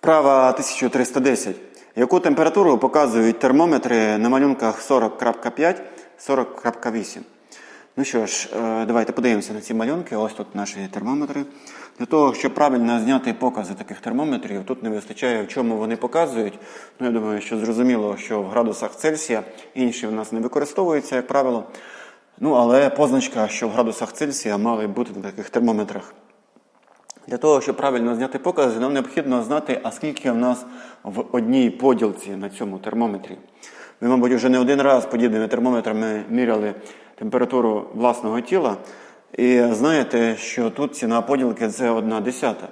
Вправа 1310. Яку температуру показують термометри на малюнках 40.5, 40.8? Ну що ж, е, давайте подивимося на ці малюнки. Ось тут наші термометри. Для того, щоб правильно зняти покази таких термометрів, тут не вистачає, в чому вони показують. Ну, я думаю, що зрозуміло, що в градусах Цельсія інші в нас не використовуються, як правило. Ну, але позначка, що в градусах Цельсія мали бути на таких термометрах. Для того, щоб правильно зняти покази, нам необхідно знати, а скільки в нас в одній поділці на цьому термометрі. Ви, мабуть, вже не один раз подібними термометрами міряли температуру власного тіла. І знаєте, що тут ціна поділки це одна десята.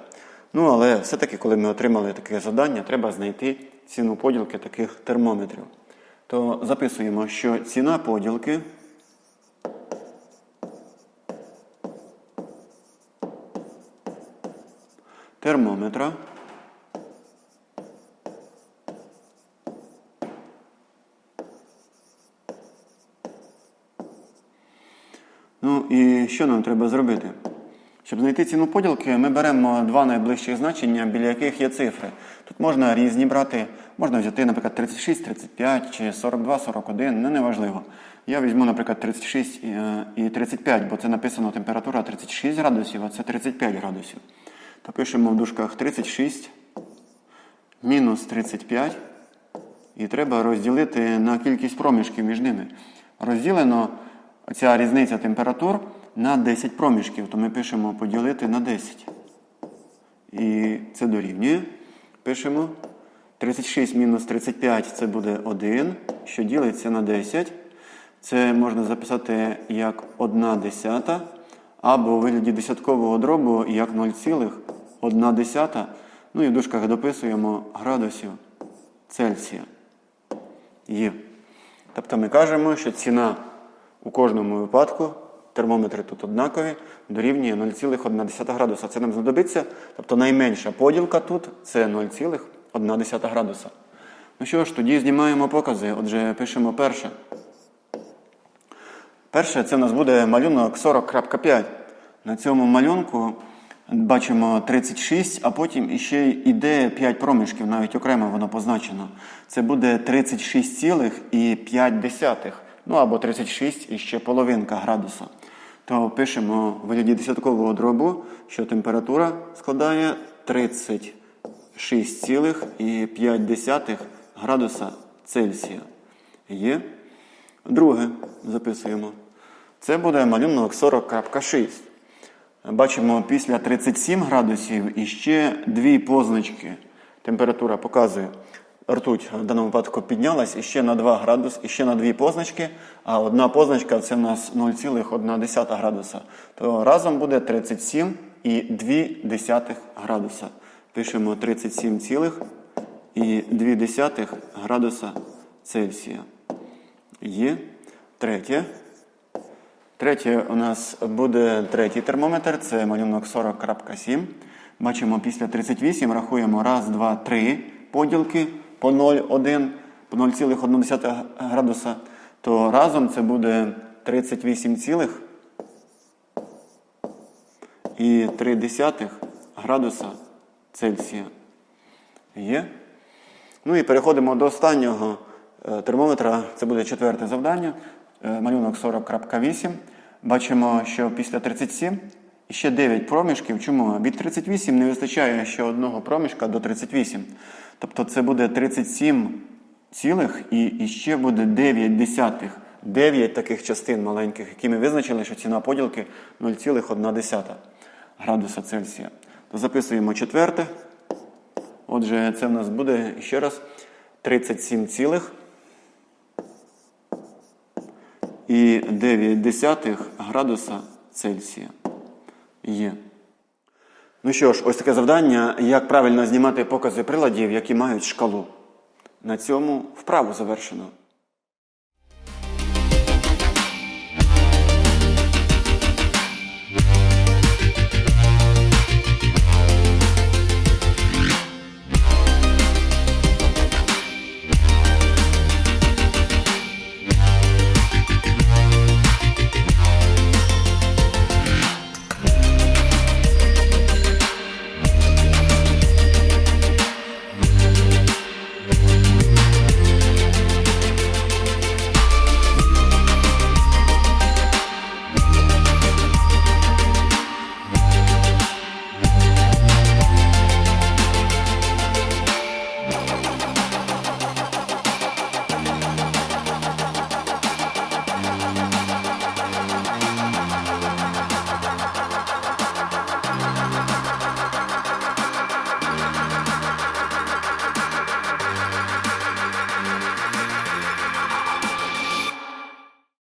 Ну, але все-таки, коли ми отримали таке завдання, треба знайти ціну поділки таких термометрів. То записуємо, що ціна поділки термометра Ну і що нам треба зробити? Щоб знайти ціну поділки, ми беремо два найближчих значення, біля яких є цифри. Тут можна різні брати, можна взяти, наприклад, 36, 35 чи 42, 41, не неважливо. Я візьму, наприклад, 36 і, е, і 35, бо це написано температура 36 градусів, а це 35 градусів. То пишемо в дужках 36 мінус 35. І треба розділити на кількість проміжків між ними. Розділено ця різниця температур на 10 проміжків, то ми пишемо поділити на 10. І це дорівнює. Пишемо 36 мінус 35 це буде 1, що ділиться на 10. Це можна записати як 1 десята, або у вигляді десяткового дробу як 0,1 десята. Ну і в дужках дописуємо градусів Цельсія. Є. Тобто ми кажемо, що ціна у кожному випадку, термометри тут однакові, дорівнює 0,1 градуса. Це нам знадобиться. Тобто найменша поділка тут це 0,1 градуса. Ну що ж, тоді знімаємо покази. Отже, пишемо перше. Перше, це в нас буде малюнок 40.5. На цьому малюнку бачимо 36, а потім іще йде 5 проміжків, навіть окремо воно позначено. Це буде 36,5. Ну або 36 і ще половинка градуса. То пишемо в вигляді десяткового дробу, що температура складає 36,5 градуса Цельсія. Є. Друге записуємо. Це буде малюнок 40.6. Бачимо після 37 градусів іще дві позначки. Температура показує. Ртуть в даному випадку піднялась іще на 2 градуси, іще на дві позначки, а одна позначка це в нас 0,1 градуса. То разом буде 37,2 градуса. Пишемо 37,2 градуса Цельсія. Є. Третє. Третє у нас буде третій термометр, це малюнок 40.7. Бачимо, після 38 рахуємо 1, 2, 3 поділки по 0,1, по 0,1 градуса. То разом це буде 38,3 градуса Цельсія. Є. Ну і переходимо до останнього е, термометра. Це буде четверте завдання. Е, Малюнок 40.8. Бачимо, що після 37 ще 9 проміжків. Чому? Від 38 не вистачає ще одного проміжка до 38. Тобто це буде 37 цілих і, і ще буде 9 десятих. 9 таких частин маленьких, які ми визначили, що ціна поділки 0,1 градуса Цельсія. То записуємо четверте. Отже, це в нас буде ще раз 37 цілих і 9 десятих градуса Цельсія. Є. Ну що ж, ось таке завдання, як правильно знімати покази приладів, які мають шкалу. На цьому вправу завершено.